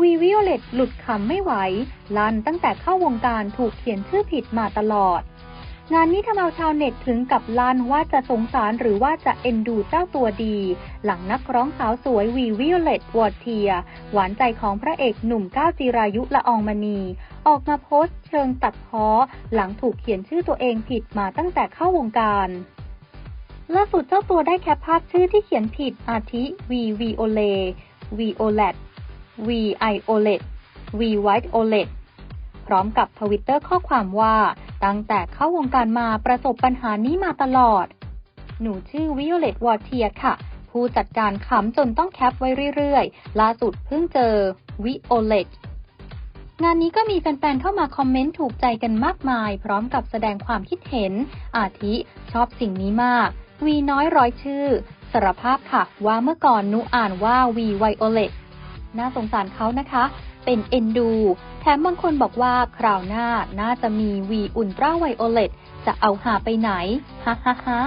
วีวิโอเลตหลุดขำไม่ไหว ลันตั้งแต่เข้าวงการถูกเขียนชื่อผิดมาตลอด งานนี้ทำเอาชาวเน็ตถึงกับลันว่าจะสงสารหรือว่าจะเอ็นดูเจ้าตัวดี หลังนักร้องสาวสวยวีวิโอเลตวอร์เทีย หวานใจของพระเอกหนุ่มก้าวจิรายุละอองมณี ออกมาโพสต์เชิงตัดพ้อหลังถูกเขียนชื่อตัวเองผิดมาตั้งแต่เข้าวงการล่าสุดเจ้าตัวได้แคปภาพชื่อที่เขียนผิดอาทิ V Violet Violet V Iolet V White Olet พร้อมกับทวิตเตอร์ข้อความว่า ตั้งแต่เข้าวงการมาประสบปัญหานี้มาตลอด หนูชื่อ Violet w a r t i e r ค่ะ ผู้จัดการขำจนต้องแคปไว้เรื่อยๆ ล่าสุดเพิ่งเจอ Violet งานนี้ก็มีแฟนๆ เข้ามาคอมเมนต์ถูกใจกันมากมาย พร้อมกับแสดงความคิดเห็น อาทิ ชอบสิ่งนี้มาก วีน้อยร้อยชื่อ สารภาพค่ะว่าเมื่อก่อนนูอ่านว่าวีไวโอเลต น่าสงสารเขานะคะ เป็นเอ็นดู แถมบางคนบอกว่าคราวหน้าน่าจะมีวีอุ่นตราไวโอเลตจะเอาหาไปไหน ฮ่าฮ่าฮ่า